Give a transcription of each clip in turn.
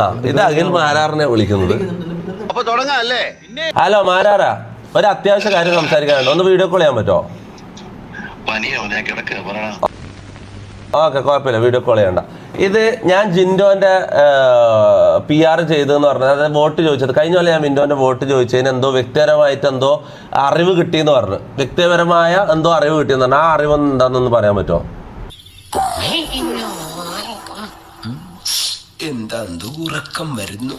ആ ഇത് അഖിൽ മാരാറിനെ വിളിക്കുന്നത്. അപ്പൊ തുടങ്ങാല്ലേ? ഹലോ മാരാറാ. ഒരു അത്യാവശ്യ കാര്യം സംസാരിക്കാനുണ്ട്. ഒന്ന് വീഡിയോ കോൾ ചെയ്യാൻ പറ്റോ ഓക്കെ കുഴപ്പമില്ല. വീഡിയോ കോൾ ചെയ്യണ്ട. ഇത് ഞാൻ ജിൻഡോന്റെ പി ആർ ചെയ്തതെന്ന് പറഞ്ഞത്. അതായത് വോട്ട് ചോദിച്ചത്. കഴിഞ്ഞ പോലെ ഞാൻ മിൻഡോന്റെ വോട്ട് ചോദിച്ചതിന് എന്തോ വ്യക്തിപരമായിട്ട് എന്തോ അറിവ് കിട്ടിയെന്ന് പറഞ്ഞു. വ്യക്തിപരമായ എന്തോ അറിവ് കിട്ടിയെന്ന് പറഞ്ഞു ആ അറിവ് എന്താണെന്ന് പറയാൻ പറ്റുമോ? എന്താ ഉറക്കം വരുന്നു.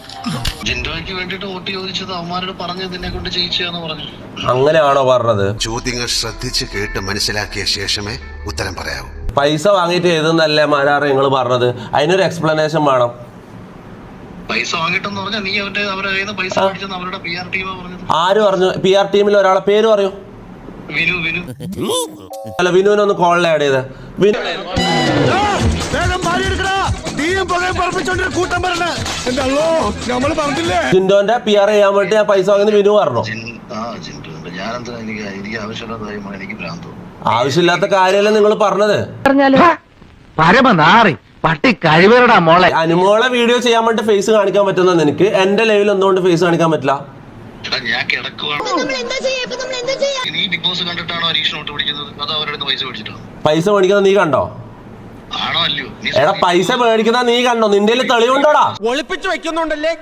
ജിൻഡോയ്ക്ക് വേണ്ടിട്ട് വോട്ട് ചോദിച്ചത് അവന്മാരോട് പറഞ്ഞു നിന്നെ കൊണ്ട് ചെയ്യിച്ചാന്ന് പറഞ്ഞു. അങ്ങനെയാണോ പറഞ്ഞത്? ചോദ്യങ്ങൾ ശ്രദ്ധിച്ച് കേട്ട് മനസ്സിലാക്കിയ ശേഷമേ ഉത്തരം പറയാവൂ. പൈസ വാങ്ങിയിട്ട് ഏതെന്നല്ലേ മാരാറ് നിങ്ങൾ പറഞ്ഞത്? അതിനൊരു എക്സ്പ്ലനേഷൻ വേണം. പൈസ വാങ്ങിട്ടെന്ന് പറഞ്ഞാൽ നീ അവന്റെ അവരുടെ കയ്യിൽ നിന്ന് പൈസ മേടിച്ചെന്ന് അവരുടെ പി ആർ ടീമാ പറഞ്ഞത്. ആര് പറഞ്ഞു? പി ആർ ടീമിൽ ഒരാളെ പേര് പറയൂ. വിനു വിനു. അല്ല വിനുവിനൊന്ന് കോളിൽ ആഡ് ചെയ്ത്. വിനു ജിൻഡോന്റെ പി ആർ ചെയ്യാൻ വേണ്ടി ഞാൻ പൈസ വാങ്ങുന്ന വിനു പറഞ്ഞു? ആവശ്യമില്ലാത്ത കാര്യമല്ലേ നിങ്ങൾ പറഞ്ഞത്? പരമനാറി പട്ടി കഴിവരടാ മോളെ. അനുമോളെ വീഡിയോ ചെയ്യാൻ വേണ്ടി ഫേസ് കാണിക്കാൻ പറ്റുന്ന നിനക്ക്? എന്റെ ലൈവിൽ എന്തുകൊണ്ട് ഫേസ് കാണിക്കാൻ പറ്റില്ല? ഞാൻ കിടക്കുവാണ്. നമ്മൾ എന്താ ചെയ്യാ? ഇപ്പൊ നമ്മൾ എന്താ ചെയ്യാ? നീ ബിഗ് ബോസ് കണ്ടിട്ടാണോ ഹരീഷ് നോട്ട് പിടിക്കുന്നത്? അതോ അവരുടെ പൈസ മേടിച്ചിട്ടോ പൈസ മേടിക്കുന്ന നീ കണ്ടോ? എടാ പൈസ മേടിക്കുന്ന നീ കണ്ടോ? നിന്റെ തെളിവുണ്ടോടാ? ഒളിപ്പിച്ചു വെക്കുന്നുണ്ടല്ലേ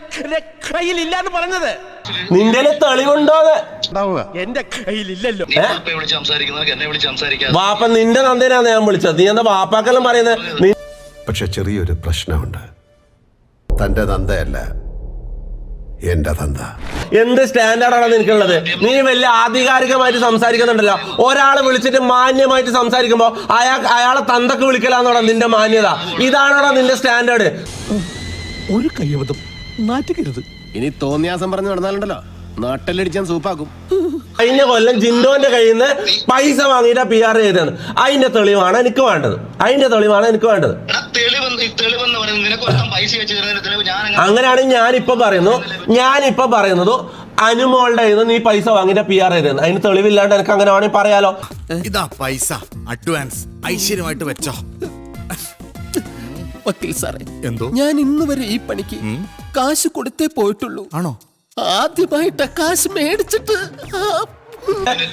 കയ്യിലില്ലാന്ന് പറഞ്ഞത്? നിന്റെ തെളിവുണ്ടോ എന്റെ കയ്യിലില്ലല്ലോ. വാപ്പ നിന്റെ നന്ദിനാണ് ഞാൻ വിളിച്ചത്. നീ എന്താ വാപ്പാക്കെല്ലാം പറയുന്നത്? പക്ഷെ ചെറിയൊരു പ്രശ്നമുണ്ട്. തന്റെ തന്തയല്ല എന്റെ തന്ത. എന്ത് സ്റ്റാൻഡേർഡാണ് നിനക്കുള്ളത്? നീ വലിയ ആധികാരികമായിട്ട് സംസാരിക്കുന്നുണ്ടല്ലോ. ഒരാൾ വിളിച്ചിട്ട് മാന്യമായിട്ട് സംസാരിക്കുമ്പോ അയാൾ അയാളെ തന്തക്ക് വിളിക്കലാന്നോടാ നിന്റെ മാന്യത. ഇതാണോടാ നിന്റെ സ്റ്റാൻഡേർഡ്? ഒരു കയ്യബദ്ധം. മാറ്റിക്കരുത് ഇനി തോന്നിയാസം പറഞ്ഞു നടന്നാലുണ്ടല്ലോ. നാട്ടിലടിച്ചാൻ സൂപ്പാക്കും. കഴിഞ്ഞ കൊല്ലം ജിൻഡോന്റെ കയ്യിൽ നിന്ന് പൈസ വാങ്ങിയിട്ട് പി ആർ ചെയ്തത് അതിന്റെ തെളിവാണ് എനിക്ക് വേണ്ടത്. അതിന്റെ തെളിവാണ് എനിക്ക് വേണ്ടത്. തെളിവെന്ന് പറയുന്നത് നിനക്ക് ഒരുത്തൻ പൈസ വെച്ച് തരുന്നതിന്റെ തെളിവ് ഞാൻ അങ്ങനെ അങ്ങനെയാണെങ്കിൽ ഞാനിപ്പോ പറയുന്നു. ഞാനിപ്പോ പറയുന്നത് അനുമോളുടെ നീ പൈസ വാങ്ങിന്റെ പി ആർ ചെയ്തത് അതിന് തെളിവില്ലാണ്ട് എനിക്ക് അങ്ങനെ വേണമെങ്കിൽ പറയാലോ. ഇതാ പൈസ. അഡ്വാൻസ് ഐശ്വര്യമായിട്ട് വെച്ചോ. വക്കീൽ സാറേ എന്തോ? ഞാൻ ഇന്ന് വരെ ഈ പണിക്ക് കാശ് കൊടുത്തേ പോയിട്ടുള്ളൂ. ആണോ? ആദ്യമായിട്ട് കാശ് മേടിച്ചിട്ട്.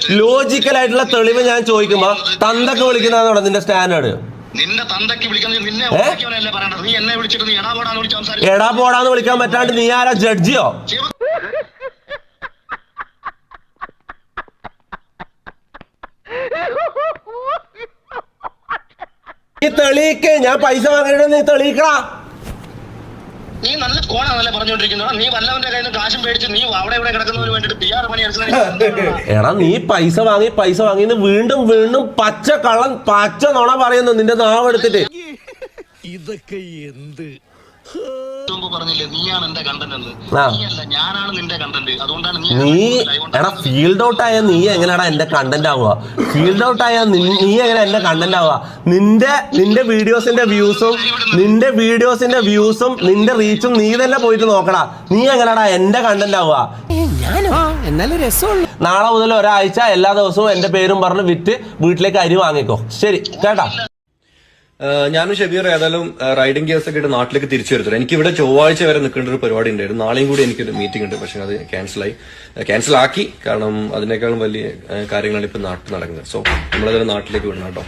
ലോജിക്കൽ ആയിട്ടുള്ള തെളിവ് ഞാൻ ചോദിക്കുമ്പോ തന്തക്ക് വിളിക്കുന്നതാണ് നിന്റെ സ്റ്റാൻഡേർഡ് നിന്റെ തന്തയ്ക്ക് നിന്നെ നീ എന്നെ വിളിച്ചിട്ട് നീ എടാ പോടാന്ന് വിളിച്ച് സംസാരിച്ചു എടാ പോടാന്ന് വിളിക്കാൻ പറ്റാണ്ട് നീ ആരാ? ജഡ്ജിയോ? നീ തെളിയിക്കേ. ഞാൻ പൈസ വാങ്ങിയിട്ട് നീ തെളിയിക്കടാ. നീ നല്ല കോണാണല്ലേ പറഞ്ഞോണ്ടിരിക്കുന്നത് നീ വല്ലവന്റെ കയ്യിൽ നിന്ന് കാശും മേടിച്ച് നീ അവിടെ ഇവിടെ കിടക്കുന്നതിന് വേണ്ടിട്ട് പി ആർ പണി എടാ നീ പൈസ വാങ്ങി പൈസ വാങ്ങി വീണ്ടും വീണ്ടും പച്ച കള്ളൻ പച്ച നുണ പറയുന്നു നിന്റെ നാവെടുത്തിട്ട്. ഇതൊക്കെ എന്ത്? മുമ്പ് പറഞ്ഞില്ലേ നീയാണ് എന്റെ കണ്ടന്റ് എന്ന്. ആ. ഞാനാണ് നിന്റെ കണ്ടന്റ് അതുകൊണ്ടാണ് നീ എടാ ഫീൽഡ് ഔട്ട് ആയ നീ എങ്ങനെയാടാ എന്റെ കണ്ടന്റ് ആവുക? ഫീൽഡ് ഔട്ട് ആയ നീ എങ്ങനെ എന്റെ കണ്ടന്റ് ആവുക? നിന്റെ നിന്റെ വീഡിയോസിന്റെ വ്യൂസും നിന്റെ വീഡിയോസിന്റെ വ്യൂസും നിന്റെ റീച്ചും നീ തന്നെ പോയിട്ട് നോക്കടാ. നീ എങ്ങനെയാടാ എന്റെ കണ്ടന്റ് ആവുക? നാളെ മുതൽ ഒരാഴ്ച എല്ലാ ദിവസവും എന്റെ പേരും പറഞ്ഞ് വിറ്റ് വീട്ടിലേക്ക് അരി വാങ്ങിക്കോ. ശരി കേട്ടാ? ഞാനും ഷബീർ ഏതായാലും റൈഡിംഗ് ഗിയേഴ്സ് ഒക്കെ ആയിട്ട് നാട്ടിലേക്ക് തിരിച്ചു വരുത്തില്ല. എനിക്ക് ഇവിടെ ചൊവ്വാഴ്ച വരെ നിൽക്കേണ്ട ഒരു പരിപാടി ഉണ്ടായിരുന്നു. നാളെയും കൂടി എനിക്കൊരു മീറ്റിംഗ് ഉണ്ട്. പക്ഷെ അത് ക്യാൻസൽ ആയി. ക്യാൻസൽ ആക്കി. കാരണം അതിനേക്കാളും വലിയ കാര്യങ്ങളാണ് ഇപ്പൊ നാട്ടിൽ നടക്കുന്നത്. സോ നമ്മളതിനെ നാട്ടിലേക്ക് വിടണം കേട്ടോ.